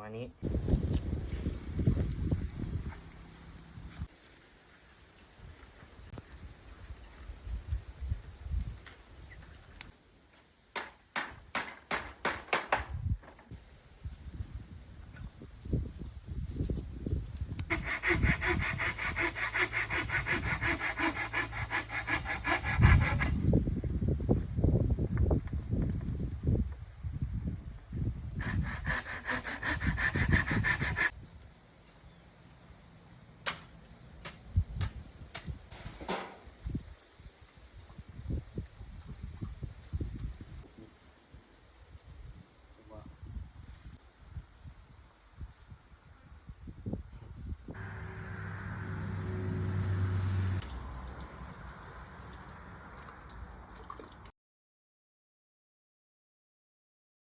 ประมาณนี้